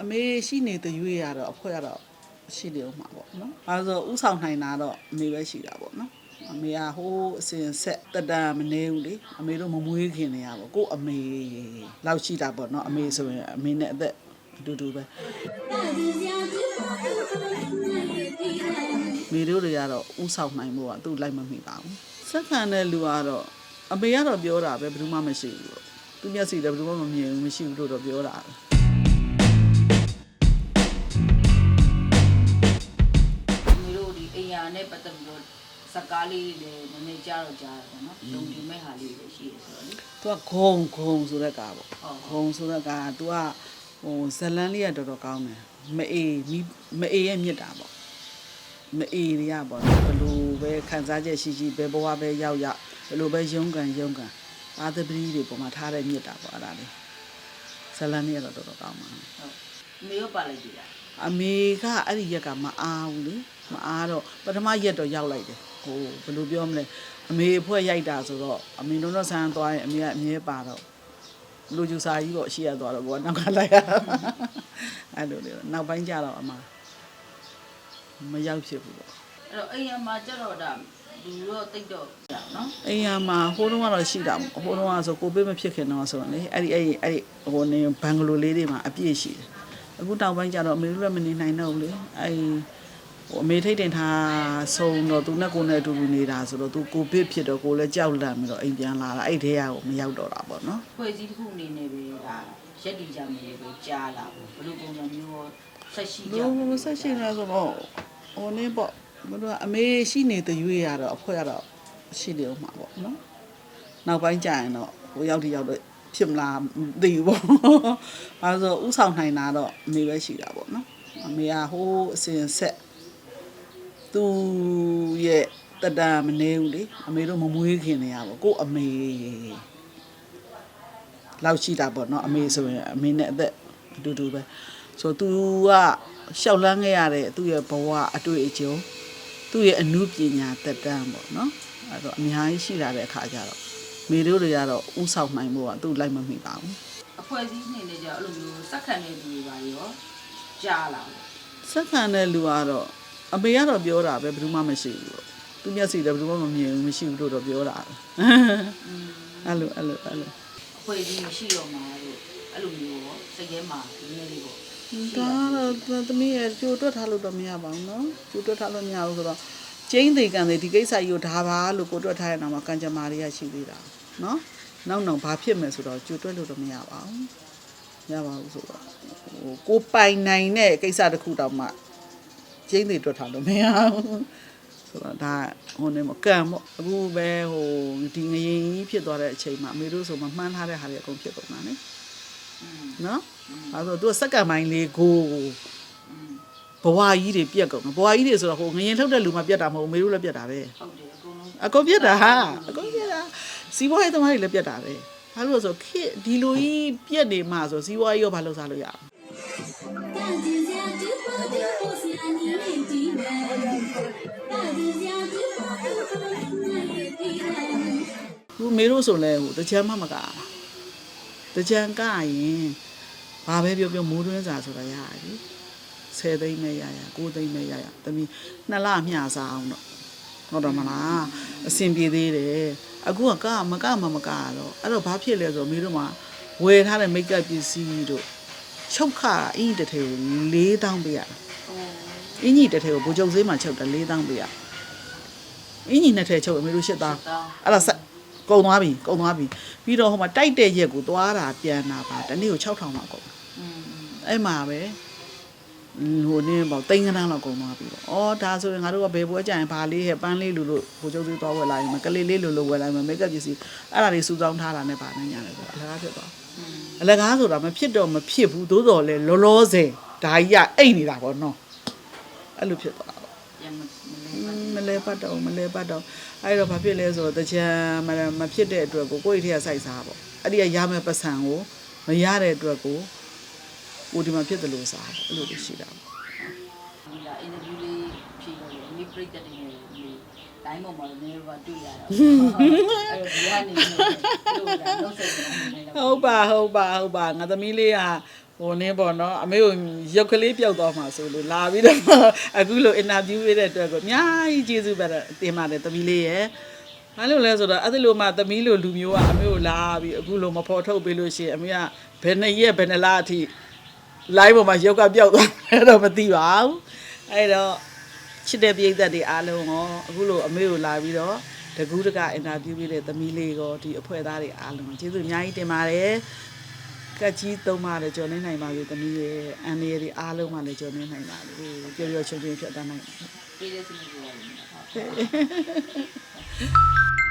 အမေရှိနေတဲ့ရွေးရတော့အဖွဲရတော့ရှိနေဦးမှာပေါ့နော်။အဲဒါဆိုဥဆောင်နိုင်တာတော့အမေပဲရှိတာပေါ့နော်။အမေကဟိုးအစဉ်ဆက်တတမနေဘူးလေအမေတို့မမွေးခင်နေရပေါ့ကို့အမေလောက်ရှိတာပေါ့နော်အမေဆိုရင်အမေနဲ့အသက်အတူတူပဲမိတို့တွေကတော့ဥဆောင်နိုင်မှုကသူ့လိုက်မမိပါဘူးစက္ကန့်တဲ့လူကတော့အမေကတော့ပြောတာပဲဘယ်သူမှမရှိဘူးပေါ့သူမျက်စိလည်းဘယ်သူမှမမြင်ဘူးမရှိဘူးလို့တော့ပြောတာပဲ ပတ်သက်ပြီးတော့စကားလေးတွေလည်းနည်းနည်းကြားတော့ကြားတယ်ပေါ့နော်။လုံဒီမဲ့ဟာလေးတွေရှိတယ်ဆိုတော့လေသူကဂုံဂုံဆိုတဲ့ကားပေါ့ဟုတ်ဂုံဆိုတဲ့ကားက तू ကဟိုဇလန်းလေးကတော်တော်ကောင်းတယ်မအေးမိမအေးရဲ့မြစ်တာပေါ့မအေးတွေကပေါ့နော်ဘယ်လိုပဲခံစားချက်ရှိရှိဘယ်ဘဝပဲရောက်ရောက်ဘယ်လိုပဲရုန်းကန်ရုန်းကန်အာသပတိတွေပေါ်မှာထားတဲ့မြစ်တာပေါ့အဲ့ဒါလေးဇလန်းလေးကတော့တော်တော်ကောင်းပါဟုတ်။ မေရောပါလိုက်ပြီလားအမေကအဲ့ဒီရက်ကမအားဘူးလေမအားတော့ပထမရက်တော့ရောက်လိုက်တယ်ဟိုဘယ်လိုပြောမလဲအမေအဖွဲရိုက်တာဆိုတော့အမေတို့တော့ဆန်းသွားရင်အမေကအမြဲပါတော့လူကျူစာကြီးပေါ့အရှိရသွားတော့ကိုကနောက်ကလိုက်ရအဲ့လိုလေနောက်ပိုင်းကျတော့အမမရောက်ဖြစ်ဘူးပေါ့။အဲ့တော့အိမ်ယာမှာကြတော့ဒါလူတော့တိတ်တော့နော်အိမ်ယာမှာဟိုးတုန်းကတော့ရှိတာပေါ့ဟိုးတုန်းကဆိုကိုပေးမဖြစ်ခင်တော့ဆိုတော့လေအဲ့ဒီအဲ့ဒီအဲ့ဒီဟိုနေဘန်ဂလိုလေးတွေမှာအပြည့်ရှိတယ် အခုတောင်ပိုင်းကျတော့အမေတို့လည်းမနေနိုင်တော့ဘူးလေအဲ့ဒီဟိုအမေထိတ်တင်ထားဆုံးတော့သူနဲ့ကိုယ်နဲ့အတူတူနေတာဆိုတော့သူကိုဗစ်ဖြစ်တော့ကိုယ်လည်းကြောက်လန့်ပြီးတော့အိမ်ပြန်လာတာအဲ့ဒီထဲကကိုမရောက်တော့တာပေါ့နော်။ဖွဲ့စည်းတစ်ခုအနေနဲ့ပဲဒါရက်တီကြမယ်လို့ကြားလာပေါ့။ဘယ်လိုပုံစံမျိုးရောဆက်ရှိကြလူလူဆက်ရှိနေဆိုတော့ဟိုနေပေါ့မတို့ကအမေရှိနေတဲ့ရွေးရတော့အဖွဲရတော့ရှိနေဦးမှာပေါ့နော်နောက်ပိုင်းကျရင်တော့ဟိုရောက်တိရောက်တော့ ဖြစ်မလားမသိဘူးပေါ့အဲဒါဆိုဥဆောင်နိုင်တာတော့အမေပဲရှိတာပေါ့နော်အမေကဟိုးအစဉ်ဆက်သူရဲ့တတမနေဘူးလေအမေတို့မမွေးခင်နေရပေါ့ကို့အမေလောက်ရှိတာပေါ့နော်အမေဆိုရင်အမေနဲ့အသက်အတူတူပဲဆိုသူကရှောက်လန်းခဲ့ရတဲ့သူ့ရဲ့ဘဝအတွေ့အကြုံသူ့ရဲ့အမှုပညာတက်တန်းပေါ့နော်အဲ့တော့အများကြီးရှိလာတဲ့အခါကျတော့ မိတို့တွေကတော့ဥဆောင်နိုင်ဖို့ကသူ့လိုက်မမိပါဘူး။အဖွဲ့စည်းအနေနဲ့ကြအဲ့လိုမျိုးစက္ကန့်တဲ့လူတွေပါရောကြားလာပေါ့စက္ကန့်တဲ့လူကတော့အမေကတော့ပြောတာပဲဘယ်သူမှမရှိဘူးပေါ့သူမျက်စိလည်းဘယ်သူမှမမြင်ဘူးမရှိဘူးလို့တော့ပြောတာပဲ။อืมအဲ့လိုအဲ့လိုအဲ့လိုအဖွဲ့စည်းမရှိတော့မှာလို့အဲ့လိုမျိုးရောစိတ်ထဲမှာနည်းနည်းလေးပေါ့ဒါတော့သမီးရဲ့ကြိုတွက်ထားလို့တော့မရပါဘူးနော်ကြိုတွက်ထားလို့မရဘူးဆိုတော့ကျင်းသေးကန်သေးဒီကိစ္စကြီးကိုဒါပါလို့ကိုတွက်ထားတဲ့နောက်မှာကံကြမ္မာတွေကရှိသေးတာ နော်နောက်နောက်ဘာဖြစ်မယ်ဆိုတော့ကြိုတွက်လို့တော့မရပါဘူးမရပါဘူးဆိုတော့ဟိုကိုပိုင်နိုင်တဲ့ကိစ္စတစ်ခုတောင်မှကျင်းသေးတွက်ထားလို့မရဘူးဆိုတော့ဒါဟိုနေမကံပေါ့အခုပဲဟိုဒီငရင်ကြီးဖြစ်သွားတဲ့အချိန်မှာအမေတို့ဆိုမှမှန်းထားတဲ့ဟာတွေအကုန်ဖြစ်ကုန်တာလေอืมနော်အဲဆိုသူကစက္ကန့်ပိုင်းလေးကိုဘဝကြီးတွေပြက်ကုန်တယ်ဘဝကြီးတွေဆိုတော့ဟိုငရင်ထုတ်တဲ့လူမှပြက်တာမဟုတ်ဘူးမေတို့လည်းပြက်တာပဲဟုတ်တယ်အကုန်လုံးအကုန်ပြက်တာဟာအကုန်ပြက်တာ စီးပွားရေးသမားတွေလည်းပြတ်တာပဲဘာလို့လဲဆိုခေဒီလိုကြီးပြက်နေမှာဆိုစီးပွားရေးရောဘာလို့စားလို့ရအောင်သူမေတို့ဆိုလဲဟိုတကြမ်းမမကတကြမ်းကရင်ဘာပဲပြောပြောမိုးတွင်းစာဆိုတာရရပြီ10သိန်းနဲ့ရရ9သိန်းနဲ့ရရသမီးနှစ်လမျှစားအောင်တော့ဟုတ်တယ်မလားအဆင်ပြေသေးတယ် အခုကကမကမမကတော့အဲ့တော့ဘာဖြစ်လဲဆိုတော့မင်းတို့မှာဝယ်ထားတဲ့မိတ်ကပ်ပစ္စည်းတို့ချုပ်ခအင်းတစ်ထည်ကို4000ပေးရတာအင်းကြီးတစ်ထည်ကိုဘူချုပ်ဈေးမှာချုပ်တယ်4000ပေးရအင်းကြီးနှစ်ထည်ချုပ်အမေတို့8000တောင်းအဲ့ဒါဆက်ကုန်သွားပြီကုန်သွားပြီပြီးတော့ဟိုမှာတိုက်တဲ့ရက်ကိုသွားတာပြန်တာပါတနေ့ကို6000လောက်ကုန်อืมအဲ့မှာပဲ ဟိုနင်းပေါ့တိန်ကနန်းလောက်ကုန်သွားပြီပေါ့။အော်ဒါဆိုရင်ငါတို့ကဘယ်ပွဲကြရင်ဘာလေးဟဲ့ပန်းလေးလူလို့ဟိုကျုပ်သေးသွားဝယ်လိုက်မယ်ကလေးလေးလူလို့ဝယ်လိုက်မယ်မိတ်ကပ်ပစ္စည်းအဲ့ဒါတွေစုဆောင်းထားတာနဲ့ဗာနိုင်ရတယ်ဆိုတော့အလကားဖြစ်သွား။အလကားဆိုတာမဖြစ်တော့မဖြစ်ဘူးသို့တော်လဲလောလောဆယ်ဒါကြီးကအိတ်နေတာပေါ့နော်။အဲ့လိုဖြစ်သွားတာပေါ့ပြန်မမလဲ။မလဲပတ်တော့မလဲပတ်တော့အဲ့တော့ဘာဖြစ်လဲဆိုတော့တချမ်းမမဖြစ်တဲ့အတွက်ကိုကိုယ့်အိတ်ထဲကစိုက်စားပေါ့။အဲ့ဒီကရမယ့်ပတ်စံကိုမရတဲ့အတွက်ကို ကိုဒီမှာဖြစ်တယ်လို့စားပေါ့အဲ့လိုလိုရှိတာပေါ့ဒီလာအင်တာဗျူးလေးဖြေရတယ်မိပရိသတ်တွေနဲ့ဒီတိုင်းပေါ်မှာလည်းဘာတွေ့ရတာအဲ့တော့ဒီကနေလို့ဒါတော့ဆက်နေတယ်ဟုတ်ပါဟုတ်ပါဟုတ်ပါငါသမီးလေးကဟဟိုနင်းပေါ့နော်အမေကိုရုပ်ကလေးပျောက်သွားမှာဆိုလို့လာပြီးတော့အခုလိုအင်တာဗျူးပေးတဲ့အတွက်ကိုအများကြီးကျေးဇူးပဲတင်ပါတယ်သမီးလေးရဲ့ဘာလို့လဲဆိုတော့အဲ့ဒီလိုမှသမီးလိုလူမျိုးကအမေကိုလာပြီးအခုလိုမဖော်ထုတ်ပေးလို့ရှိရင်အမေကဘယ်နှစ်ရက်ဘယ်နှစ်လအထိ live ပေါ်မှာရုပ်ကပျောက်သွားတယ်တော့မသိပါဘူးအဲ့တော့ချစ်တဲ့ပြည်သက်တွေအားလုံးရောအခုလိုအမေကိုလာပြီးတော့တကူးတကအင်တာဗျူးပေးတဲ့သမီးလေးကိုဒီအဖွဲ့သားတွေအားလုံးကျေးဇူးအများကြီးတင်ပါတယ်ကတ်ကြီးသုံးပါတယ်ကြော်နေနိုင်ပါပြီသမီးရဲ့အန်ရီတွေအားလုံးကလည်းကြော်နေနိုင်ပါပြီပျော်ပျော်ရွှင်ရွှင်ဖြစ်တတ်နိုင်ပါပေးတဲ့စီမံကိန်းတွေဟုတ်